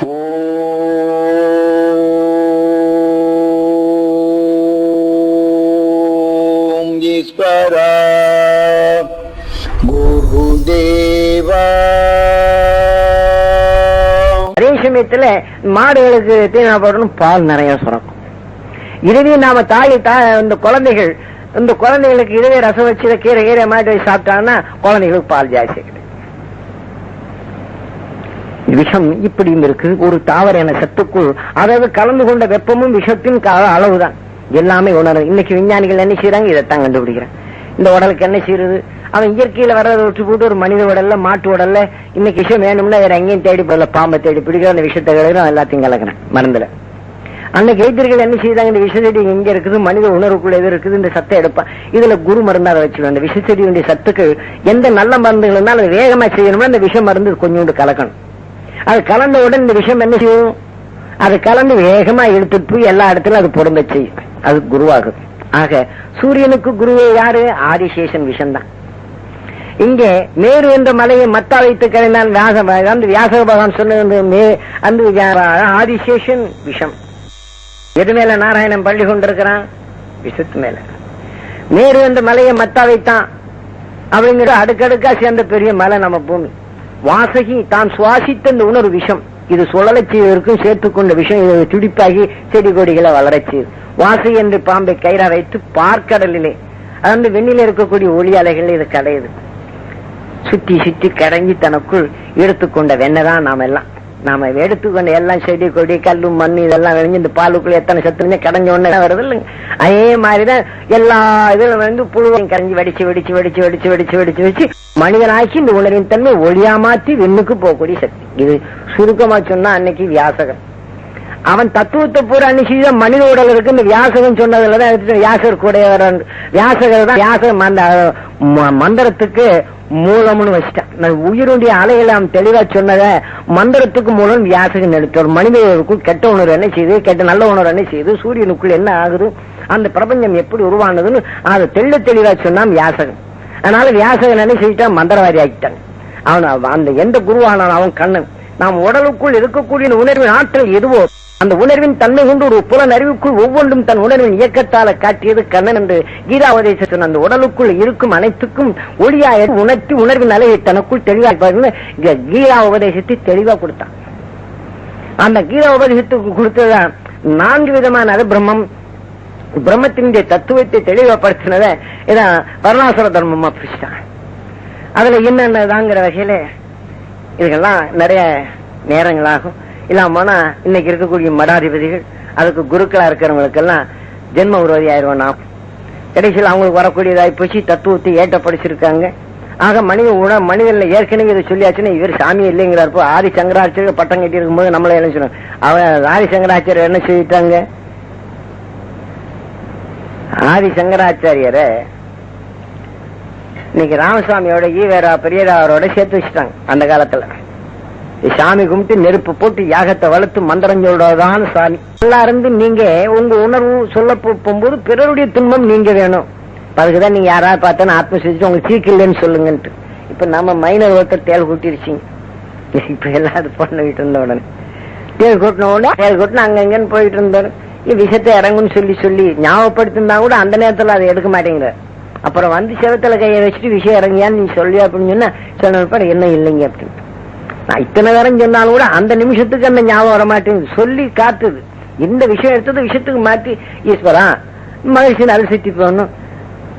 ஓம் அதே சமயத்துல மாடுகளுக்கு தீனா போடணும் பால் நிறைய சுரக்கும். இதுவே நாம தாய் தா இந்த குழந்தைகள் இந்த குழந்தைகளுக்கு இதுவே ரசம் வச்சு கீரை கீரை மாதிரி சாப்பிட்டாங்கன்னா குழந்தைகளுக்கு பால் ஜாஸ்தி விஷம் இப்படியும் இருக்கு ஒரு தாவர என சத்துக்குள் அதாவது கலந்து கொண்ட வெப்பமும் விஷத்தின் கால அளவுதான். எல்லாமே உணரும். இன்னைக்கு விஞ்ஞானிகள் என்ன செய்யறாங்க இதைத்தான் கண்டுபிடிக்கிறேன். இந்த உடலுக்கு என்ன செய்யறது அவன் இயற்கையில வர்றதை விட்டு போட்டு ஒரு மனித உடல்ல மாட்டு உடல்ல இன்னைக்கு விஷம் வேணும்னா வேற எங்கேயும் தேடி போடல பாம்பை தேடி பிடிக்கிற அந்த விஷத்தை கலக்கிறோம் எல்லாத்தையும் கலக்கிறேன். மருந்துல அன்னைக்கு வைத்தியர்கள் என்ன செய்தாங்க இந்த விஷச்செடி எங்க இருக்குது? மனித உணர்வுக்குள்ள எது இருக்குது? இந்த சத்தை எடுப்பான் இதுல குரு மருந்தா அதை வச்சுக்கணும் அந்த விஷச்செடியுடைய சத்துக்கு எந்த நல்ல மருந்துகள் இருந்தாலும் அதை வேகமா செய்யணும்னா அந்த விஷ மருந்து கொஞ்சோண்டு கலக்கணும். அது கலந்தவுடன் இந்த விஷம் என்ன செய்யும்? அது கலந்து வேகமா எடுத்துட்டு போய் எல்லா இடத்துலயும் அது பொருந்த செய்யும். அது குருவாகும். ஆக சூரியனுக்கு குருவே யாரு? ஆதிசேஷன் விஷம்தான். இங்கே மேரு என்ற மலையை மத்தா வைத்து கழிந்தான் வியாச அந்த வியாச பகவான் சொன்னது வந்து மே- அந்த ஆதிசேஷன் விஷம். எது மேல நாராயணன் பள்ளி கொண்டிருக்கிறான்? விஷத்து மேல. மேரு என்ற மலையை மத்தா வைத்தான். அப்படிங்கிற அடுக்கடுக்கா சேர்ந்த பெரிய மலை நம்ம பூமி. வாசகி தான் சுவாசித்த இந்த உணர்வு விஷம். இது சுழலச் சேர்த்துக்கொண்ட விஷம். இது துடிப்பாகி செடி கொடிகளை வளரச்சி. செய்யுது வாசகி என்று பாம்பை கயிறா வைத்து பார்க்கடலிலே அதாவது வெண்ணில இருக்கக்கூடிய ஒளி அலைகள் இது கடையுது சுத்தி சுத்தி கடங்கி தனக்குள் எடுத்துக்கொண்ட வெண்ணதான் நாம எல்லாம் நாம எடுத்துக்கொண்ட எல்லாம் செடி கொடி கல்லு மண் இதெல்லாம் விளைஞ்சு இந்த பாலுக்குள்ள எத்தனை சத்து கடைஞ்ச உடனே வருது இல்லைங்க? அதே மாதிரிதான் எல்லா இதுல வந்து புழுவையும் கரைஞ்சி வெடிச்சு வெடிச்சு வெடிச்சு வெடிச்சு வெடிச்சு வெடிச்சு வச்சு மனிதனாக்கி இந்த உணர்வின் தன்மை ஒளியா மாத்தி விண்ணுக்கு போகக்கூடிய சக்தி. இது சுருக்கமா சொன்னா அன்னைக்கு வியாசகன். அவன் தத்துவத்தை பூரா அன்னைக்கு மனித உடல் இருக்கு. இந்த வியாசகம் சொன்னதுலதான் எடுத்துட்டு வியாசர் கூட வியாசகர் தான் வியாசகம் அந்த ம- மந்திரத்துக்கு மூலம்னு வச்சிட்டான். நான் உயிருடைய அலையெல்லாம் தெளிவா சொன்னத மந்திரத்துக்கு மூலம் வியாசகன் எடுத்து மனிதர்களுக்குள் கெட்ட உணர்வு என்ன செய்யுது கெட்ட நல்ல உணர்வு என்ன செய்யுது சூரியனுக்குள் என்ன ஆகுது அந்த பிரபஞ்சம் எப்படி உருவானதுன்னு அதை தெள்ள தெளிவா சொன்னான் வியாசகன். அதனால வியாசகன் என்ன செஞ்சிட்டான் மந்திரவாதி ஆகிட்டான் அவன் அந்த எந்த குருவானான் அவன் கண்ணன். நாம் உடலுக்குள் இருக்கக்கூடிய உணர்வு உணர்வின் ஆற்றல் எதுவோ அந்த உணர்வின் தன்மை கொண்டு ஒரு புலன் அறிவுக்குள் ஒவ்வொன்றும் தன் உணர்வின் இயக்கத்தால காட்டியது கண்ணன் என்று கீதா உபதேசத்தின் அந்த உடலுக்குள் இருக்கும் அனைத்துக்கும் ஒளியாய உணர்த்தி உணர்வின் அலையை தனக்குள் தெளிவா பாருங்க, கீதா உபதேசத்தை தெளிவா கொடுத்தான். அந்த கீதா உபதேசத்துக்கு கொடுத்ததுதான் நான்கு விதமான அது பிரம்மம். பிரம்மத்தினுடைய தத்துவத்தை தெளிவுபடுத்தினத இதான் வருணாசுர தர்மமா பிரிச்சுட்டான் அதுல என்னென்னதாங்கிற வகையில இதுக்கெல்லாம் நிறைய நேரங்களாகும் இல்லாம போனா இன்னைக்கு இருக்கக்கூடிய மடாதிபதிகள் அதுக்கு குருக்களா இருக்கிறவங்களுக்கெல்லாம் ஜென்ம விரோதி ஆயிடுவோம் நாம் கடைசியில் அவங்களுக்கு வரக்கூடியதாய் போச்சு தத்துவத்தை ஏற்ற படிச்சிருக்காங்க ஆக மனித உண மனிதன்ல ஏற்கனவே இதை சொல்லியாச்சுன்னா இவர் சாமி இல்லைங்கிறப்போ ஆதி சங்கராச்சாரியர் பட்டம் கட்டி இருக்கும்போது நம்மள என்ன சொன்னாங்க அவன் ஆதி சங்கராச்சாரியர் என்ன சொல்லிட்டாங்க? ஆதி சங்கராச்சாரியரை இன்னைக்கு ராமசாமியோட ஈவேரா பெரியராவரோட சேர்த்து வச்சுட்டாங்க அந்த காலத்துல. சாமி கும்பிட்டு நெருப்பு போட்டு யாகத்தை வளர்த்து மந்திரம் சொல்றதுதான் சாமி. நல்லா இருந்து நீங்க உங்க உணர்வு சொல்ல போகும்போது பிறருடைய துன்பம் நீங்க வேணும். அதுக்குதான் நீங்க யாராவது பார்த்தா ஆத்ம சிரிச்சு உங்க சீக்கு இல்லைன்னு சொல்லுங்கன்ட்டு. இப்ப நம்ம மைனர் ஒருத்தர் தேல் கூட்டிருச்சிங்க. இப்ப எல்லாரும் பண்ணிட்டு இருந்த உடனே. தேல் கூட்டின உடனே தேல் கூட்டின அங்கங்கன்னு போயிட்டு இருந்தாரு. விஷத்தை இறங்குன்னு சொல்லி சொல்லி ஞாபகப்படுத்திருந்தா கூட அந்த நேரத்துல அதை எடுக்க மாட்டேங்கிறார். அப்புறம் வந்து செவத்துல கையை வச்சுட்டு விஷயம் இறங்கியான்னு நீ சொல்லி அப்படின்னு சொன்னா சொன்ன என்ன இல்லைங்க அப்படின்னு. நான் இத்தனை நேரம் சொன்னாலும் கூட அந்த நிமிஷத்துக்கு அந்த ஞாபகம் வர மாட்டேங்குது. சொல்லி காத்துது இந்த விஷயம் எடுத்தது விஷயத்துக்கு மாற்றி ஈஸ்வரா மகிழ்ச்சியின் அரிசிட்டி போகணும்.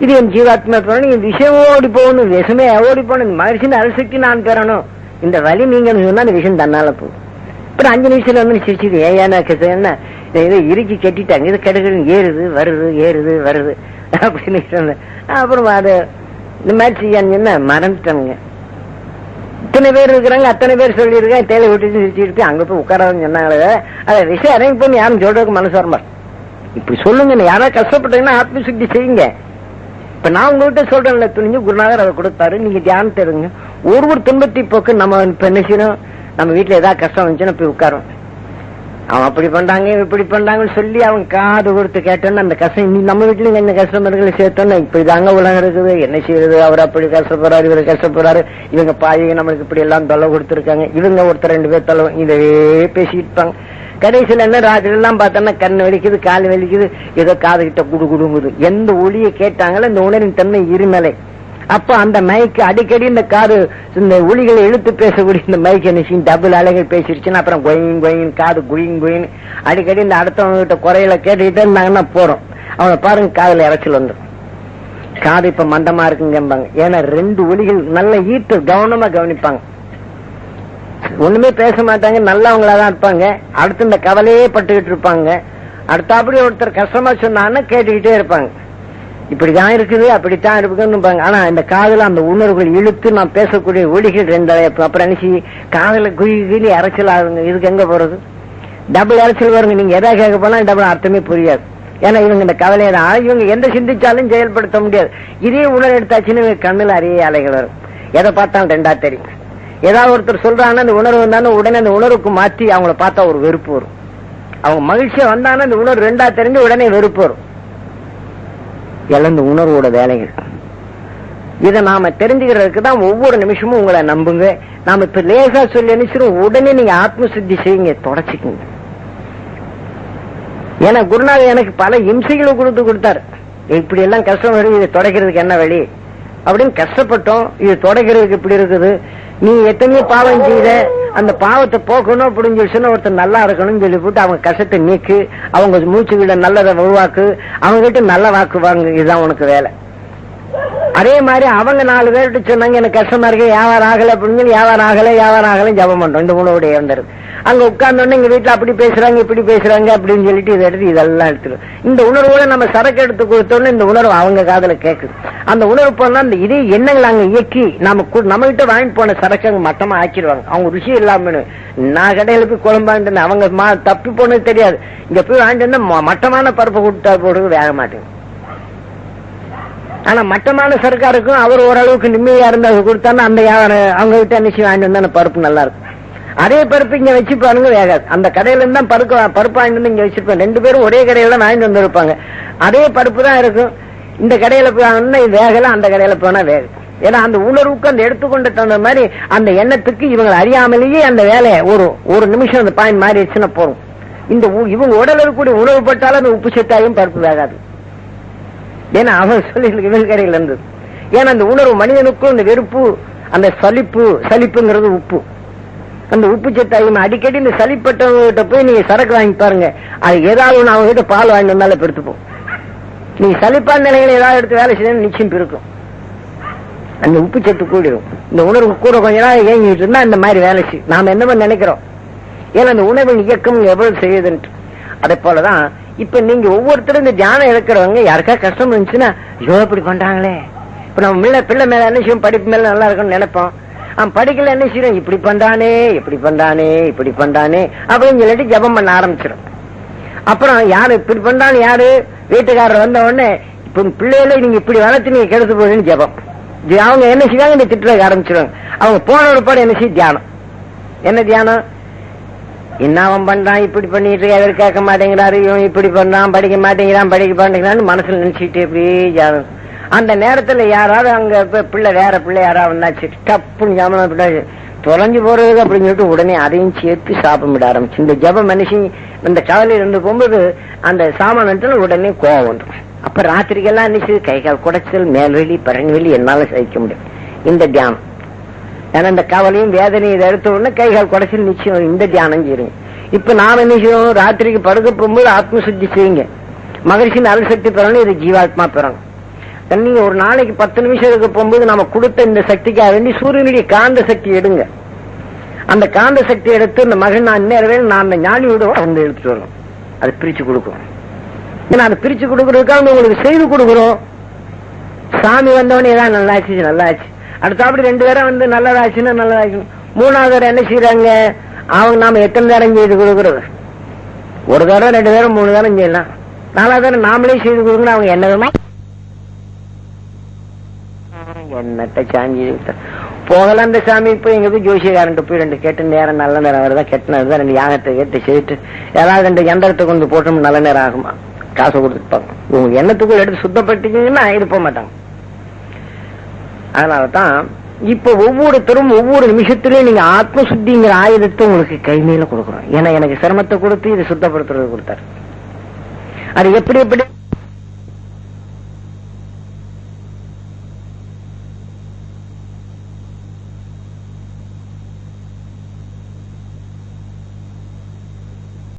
இது என் ஜீவாத்மா பெறணும் என் விஷயம் ஓடி போகணும் விஷமே ஓடி போகணும் மகிழ்ச்சியின் அரிசிட்டி நான் பெறணும். இந்த வழி நீங்கன்னு சொன்னா அந்த விஷயம் தன்னால போகும். அப்புறம் அஞ்சு நிமிஷத்துல வந்து சிரிச்சுது ஏன் என்ன? இதை இறுக்கி கட்டிட்டாங்க. இது கெடுக்கணும் ஏறுது வருது ஏறுது வருது. அப்படின்னு சொன்னேன். அப்புறம் அதை இந்த மாதிரி செய்யான்னு சொன்ன மறந்துட்டானுங்க. இத்தனை பேர் இருக்கிறாங்க அத்தனை பேர் சொல்லியிருக்கேன் தேலை விட்டுட்டு சிரிச்சுட்டு அங்க போய் உட்காராதுன்னு சொன்னாங்களே அதை விஷயம் அரேஞ்ச் பண்ணி யாரும் சொல்றதுக்கு மனசு வரமா இப்படி சொல்லுங்க யாராவது கஷ்டப்பட்டீங்கன்னா ஆத்மசுத்தி செய்யுங்க. இப்ப நான் உங்கள்கிட்ட சொல்றேன்ல துணிஞ்சு குருநாதர் அதை கொடுத்தாரு நீங்க தியானம் தருங்க. ஒரு ஒரு துன்பத்தை போக்கு நம்ம இப்ப என்ன செய்யணும்? நம்ம வீட்டுல ஏதாவது கஷ்டம் வந்துச்சுன்னா போய் உட்காரோம் அவன் அப்படி பண்றாங்க இப்படி பண்றாங்கன்னு சொல்லி அவன் காது கொடுத்து கேட்டோன்னு அந்த கஷ்டம் நீ நம்ம வீட்லயும் என்ன கஸ்டமர்களை சேர்த்தோன்னு இப்படி தாங்க உலகம் இருக்குது. என்ன செய்யறது? அவர் அப்படி கஷ்டப்படுறாரு இவர் கஷ்டப்படுறாரு. இவங்க பாயிங்க நம்மளுக்கு இப்படி எல்லாம் தொல்லை கொடுத்துருக்காங்க. இவங்க ஒருத்தர் ரெண்டு பேர் தொலை இதவே பேசிட்டு இருப்பாங்க கடைசியில என்ன ராத்திரி எல்லாம் பார்த்தோன்னா கண் வலிக்குது கால் வலிக்குது ஏதோ காது கிட்ட குடு குடுங்குது. எந்த ஒளியை கேட்டாங்களோ இந்த உணரின் தன்மை இருமலை. அப்ப அந்த மைக்கு அடிக்கடி இந்த காது இந்த ஒளிகளை இழுத்து பேசக்கூடிய இந்த மைக் என்ன டபுள் அலைகள் பேசிருச்சுன்னா அப்புறம் கொயின் கொயின் காது குயின் குயின். அடிக்கடி இந்த அடுத்தவங்க கிட்ட குறையில கேட்டுக்கிட்டே இருந்தாங்கன்னா போறோம். அவனை பாருங்க காதுல இறைச்சல் வந்துடும் காது இப்ப மந்தமா இருக்குங்கம்பாங்க. ஏன்னா ரெண்டு ஒலிகள் நல்ல ஈட்டு கவனமா கவனிப்பாங்க. ஒண்ணுமே பேச மாட்டாங்க நல்லவங்களா தான் இருப்பாங்க. அடுத்து இந்த கவலையே பட்டுக்கிட்டு இருப்பாங்க. அடுத்தாப்படி ஒருத்தர் கஷ்டமா சொன்னாங்கன்னா கேட்டுக்கிட்டே இருப்பாங்க. இப்படிதான் இருக்குது அப்படித்தான் இருக்குதுன்னு ஆனா இந்த காதல அந்த உணர்வுகள் இழுத்து நான் பேசக்கூடிய ஒலிகள் ரெண்டு அழைப்பு. அப்புறம் என்ன காதல குழி குயி அரைச்சல் ஆகுங்க. இதுக்கு எங்க போறது? டபுள் அரைச்சல் வருங்க. நீங்க எதா கேட்க போனா டபுள் அர்த்தமே புரியாது. ஏன்னா இவங்க இந்த கவலையை தான். இவங்க எந்த சிந்திச்சாலும் செயல்படுத்த முடியாது. இதே உணர் எடுத்தாச்சுன்னு இவங்க கண்ணுல அரிய அலைகள் வரும். எதை பார்த்தாலும் ரெண்டா தெரியும். ஏதாவது ஒருத்தர் சொல்றாங்கன்னா அந்த உணர்வு வந்தாலும் உடனே அந்த உணர்வுக்கு மாற்றி அவங்கள பார்த்தா ஒரு வெறுப்பு வரும். அவங்க மகிழ்ச்சியா வந்தாங்கன்னா அந்த உணர்வு ரெண்டா தெரிஞ்சு உடனே வெறுப்பு வரும். இழந்த உணர்வோட வேலைகள். இதை நாம தெரிஞ்சுக்கிறதுக்கு தான் ஒவ்வொரு நிமிஷமும் உங்களை நம்புங்க நாம இப்ப லேசா சொல்லி அனுப்பிச்சிடும் உடனே நீங்க ஆத்ம சுத்தி செய்யுங்க தொடச்சிக்குங்க. ஏன்னா குருநாதர் எனக்கு பல இம்சைகளை கொடுத்து கொடுத்தாரு. இப்படி எல்லாம் கஷ்டம் வரும் இதை தொடக்கிறதுக்கு என்ன வழி? அப்படின்னு கஷ்டப்பட்டோம் இது தொடக்கிறதுக்கு இப்படி இருக்குது. நீ எத்தனையோ பாவம் செய்த அந்த பாவத்தை போக்கணும் அப்படின்னு சொல்லி ஒருத்தர் நல்லா இருக்கணும்னு சொல்லி போட்டு அவங்க கஷ்டத்தை நீக்கு அவங்க மூச்சு விட நல்லதை உருவாக்கு அவங்க கிட்ட நல்ல வாக்கு வாங்கு இதுதான் உனக்கு வேலை. அதே மாதிரி அவங்க நாலு பேர்கிட்ட சொன்னாங்க எனக்கு கஷ்டமா இருக்கு வியாபாரம் ஆகல அப்படின்னு சொல்லி வியாபாரம் ஆகல வியாபாரம் ஆகல ஜபம் பண்றோம். இந்த உணவுடைய இறந்தது அங்க உட்கார்ந்தோடனே எங்க வீட்டுல அப்படி பேசுறாங்க இப்படி பேசுறாங்க அப்படின்னு சொல்லிட்டு இதை எடுத்து இதெல்லாம் எடுத்துரும். இந்த உணர்வோட நம்ம சரக்கு எடுத்து கொடுத்தோன்னு இந்த உணர்வு அவங்க காதல கேக்குது. அந்த உணர்வு போனா அந்த இதே எண்ணங்களை அங்க இயக்கி நம்ம கு- நம்ம கிட்ட வாங்கிட்டு போன சரக்கு அங்க மட்டமா ஆக்கிடுவாங்க. அவங்க ருசி இல்லாம நான் கடையில போய் குழம்பு வாங்கிட்டு அவங்க மா- தப்பி போனது தெரியாது. இங்க போய் வாங்கிட்டு வந்தா ம- மட்டமான பருப்பை கொடுத்தா போடுறது வேக மாட்டேங்குது. ஆனா மட்டமான சர்க்காருக்கும் அவர் ஓரளவுக்கு நிம்மதியா இருந்தா கொடுத்தாருன்னா அந்த அவங்க கிட்ட அன்னைக்கு வாங்கிட்டு வந்தா பருப்பு நல்லா இருக்கும். அதே பருப்பு இங்க வச்சு பாருங்க வேகாது. அந்த கடையில இருந்தா பருப்பு பருப்பு வாங்கிட்டு வந்து இங்க வச்சிருப்பேன் ரெண்டு பேரும் ஒரே கடையில தான் வாங்கிட்டு வந்திருப்பாங்க. அதே பருப்பு தான் இருக்கும். இந்த கடையில போனா இது வேகல அந்த கடையில போனா வேகும் ஏன்னா அந்த உணர்வுக்கு அந்த எடுத்துக்கொண்டு தகுந்த மாதிரி அந்த எண்ணத்துக்கு இவங்க அறியாமலேயே அந்த வேலையை ஒரு ஒரு நிமிஷம் அந்த பாயிண்ட் மாறிடுச்சுன்னா போறோம் இந்த உ- இவங்க உடல் இருக்கக்கூடிய உணவு பட்டாலும் அந்த உப்பு சத்தாயும் பருப்பு வேகாது. ஏன்னா அவன் சொல்லி இவன் கரையில் இருந்தது. ஏன்னா அந்த உணர்வு மனிதனுக்கும் இந்த வெறுப்பு அந்த சலிப்பு சலிப்புங்கிறது உப்பு. அந்த உப்பு சத்தாயும் அடிக்கடி இந்த சளிப்பட்டவங்ககிட்ட போய் நீங்க சரக்கு வாங்கி பாருங்க. அது ஏதாவது ஒன்று அவங்க கிட்ட பால் வாங்கி வந்தாலும் பெருத்துப்போம். நீங்க சலிப்பான நிலையில ஏதாவது எடுத்து வேலை செய்யணும் நிச்சயம் இருக்கும் அந்த உப்பு சத்து கூடிடும் இந்த உணர்வு கூட கொஞ்ச நாள் இயங்கிட்டு இருந்தா இந்த மாதிரி வேலை செய்யும் நாம என்ன மாதிரி நினைக்கிறோம். ஏன்னா அந்த உணவின் இயக்கம் எவ்வளவு செய்யுதுன்ட்டு. அதே போலதான் இப்ப நீங்க ஒவ்வொருத்தரும் இந்த தியானம் இழக்கிறவங்க யாருக்கா கஷ்டம் இருந்துச்சுன்னா ஐயோ இப்படி பண்றாங்களே. இப்ப நம்ம பிள்ளை பிள்ளை மேல என்ன செய்யும்? படிப்பு மேல நல்லா இருக்கும்னு நினைப்போம். அவன் படிக்கல என்ன செய்யும் இப்படி பண்றானே இப்படி பண்றானே இப்படி பண்றானே அப்படின்னு சொல்லிட்டு ஜெபம் பண்ண ஆரம்பிச்சிடும் அப்புறம் யாரு இப்படி பண்றான்னு யாரு? வீட்டுக்காரர் வந்த உடனே இப்ப பிள்ளைகளை நீங்க இப்படி வளர்த்து நீங்க கெடுத்து போகுதுன்னு ஜெபம். அவங்க என்ன செய்வாங்க இந்த திட்டுறதுக்கு ஆரம்பிச்சிருவாங்க. அவங்க போன ஒரு என்ன செய்ய தியானம். என்ன தியானம்? என்ன அவன் பண்றான்? இப்படி பண்ணிட்டு எதிர் கேட்க மாட்டேங்கிறாரு இவன் இப்படி பண்றான் படிக்க மாட்டேங்கிறான் படிக்க மாட்டேங்கிறான்னு மனசுல நினைச்சிட்டு அப்படியே ஜாதகம். அந்த நேரத்துல யாராவது அங்க பிள்ளை வேற பிள்ளை யாராவது வந்தாச்சு டப்புன்னு ஜாமம் தொலைஞ்சு போறது அப்படின்னு சொல்லிட்டு உடனே அதையும் சேர்த்து சாப்பிட ஆரம்பிச்சு. இந்த ஜப மனுஷன் இந்த கவலையில இருந்து போகும்போது அந்த சாமானத்துல உடனே கோவம் வந்துடும் அப்ப ராத்திரிக்கெல்லாம் நினைச்சு கை கால் குடைச்சல் மேல்வெளி பரண்வெளி என்னால சகிக்க முடியும். இந்த தியானம். ஏன்னா இந்த கவலையும் வேதனையும் இதை எடுத்த உடனே கை கால் குடைச்சல் நிச்சயம். இந்த தியானம் செய்யுங்க இப்ப நாம என்ன செய்யணும் ராத்திரிக்கு படுக்க போகும்போது ஆத்மசுத்தி செய்யுங்க. மகிழ்ச்சியின் அருள் சக்தி பெறணும் இது ஜீவாத்மா பெறணும். நீங்க ஒரு நாளைக்கு பத்து நிமிஷம் இருக்க போகும்போது நம்ம கொடுத்த இந்த சக்திக்காக வேண்டி சூரியனுடைய காந்த சக்தி எடுங்க. அந்த காந்த சக்தி எடுத்து இந்த மகன் நான் நேரவே நான் அந்த ஞானியோட வந்து எடுத்துட்டு வரணும். அதை பிரிச்சு கொடுக்கும். ஏன்னா அதை பிரிச்சு கொடுக்கறதுக்காக உங்களுக்கு செய்து கொடுக்குறோம். சாமி வந்தவனே தான் நல்லாச்சு நல்லாச்சு அடுத்தாப்படி ரெண்டு பேரும் வந்து நல்லதாச்சுன்னா நல்லதாச்சு மூணாவது என்ன செய்யறாங்க அவங்க நாம எத்தனை தரம் செய்து கொடுக்கறது? ஒரு தடவை ரெண்டு பேரும் மூணு தரம் செய்யலாம். நாலாவது தரம் நாமளே செய்து கொடுக்கணும். அவங்க என்னதுமா என்னட்ட சாஞ்சி போகலாம் அந்த சாமி. போய் எங்க போய் ஜோசியக்காரன் போய் ரெண்டு கேட்டு நேரம் நல்ல நேரம் வருதா? கெட்ட நேரம் ரெண்டு யாகத்தை கேட்டு செய்துட்டு ஏதாவது ரெண்டு எந்திரத்தை கொண்டு போட்டோம் நல்ல நேரம் ஆகுமா? காசை பார்க்கணும் உங்க எண்ணத்துக்குள்ள எடுத்து சுத்தப்படுத்திட்டீங்கன்னா இது போக அதனால அதனாலதான் இப்ப ஒவ்வொருத்தரும் ஒவ்வொரு நிமிஷத்திலயும் நீங்க ஆத்ம சுத்திங்கிற ஆயுதத்தை உங்களுக்கு கைமையில கொடுக்குறோம் ஏன்னா எனக்கு சிரமத்தை கொடுத்து இதை சுத்தப்படுத்துறது கொடுத்தாரு. அது எப்படி எப்படி?